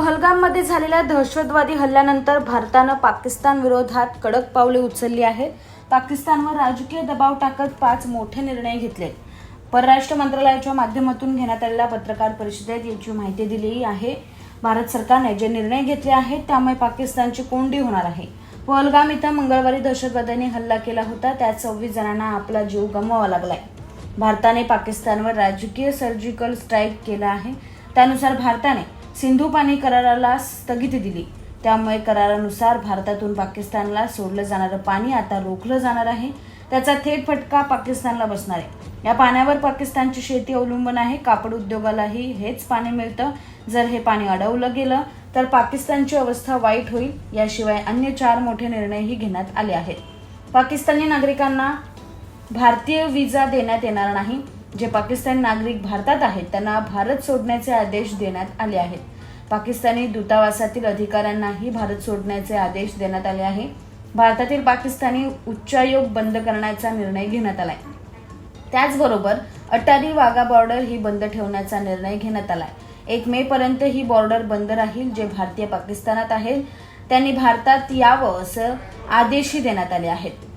पहलगाममध्ये झालेल्या दहशतवादी हल्ल्यानंतर भारतानं पाकिस्तान विरोधात कडक पावले उचलली आहेत. पाकिस्तानवर राजकीय दबाव टाकत पाच मोठे निर्णय घेतले. परराष्ट्र मंत्रालयाच्या माध्यमातून घेण्यात आलेल्या पत्रकार परिषदेत याची माहिती दिली आहे. भारत सरकारने जे निर्णय घेतले आहेत त्यामुळे पाकिस्तानची कोंडी होणार आहे. पहलगाम इथं मंगळवारी दहशतवाद्यांनी हल्ला केला होता. त्यात सव्वीस जणांना आपला जीव गमवावा लागलाय. भारताने पाकिस्तानवर राजकीय सर्जिकल स्ट्राईक केला आहे. त्यानुसार भारताने सिंधू पाणी कराराला स्थगिती दिली. त्यामुळे करारानुसार भारतातून पाकिस्तानला सोडलं जाणारं पाणी आता रोखलं जाणार आहे. त्याचा थेट फटका पाकिस्तानला बसणार आहे. या पाण्यावर पाकिस्तानची शेती अवलंबून आहे. कापड उद्योगालाही हेच पाणी मिळतं. जर हे पाणी अडवलं गेलं तर पाकिस्तानची अवस्था वाईट होईल. याशिवाय अन्य चार मोठे निर्णयही घेण्यात आले आहेत. पाकिस्तानी नागरिकांना भारतीय विजा देण्यात येणार नाही. जे पाकिस्तानी नागरिक भारतात आहेत त्यांना भारत सोडण्याचे आदेश देण्यात आले आहेत. पाकिस्तानी दूतावासातील अधिकाऱ्यांनाही भारत सोडण्याचे आदेश देण्यात आले आहे. भारतातील पाकिस्तानी उच्चायोग बंद करण्याचा निर्णय घेण्यात आलाय. त्याचबरोबर अटारी वाघा बॉर्डर ही बंद ठेवण्याचा निर्णय घेण्यात आलाय. एक मे पर्यंत ही बॉर्डर बंद राहील जे भारतीय पाकिस्तानात आहेत त्यांनी भारतात यावं असं आदेशही देण्यात आले आहेत.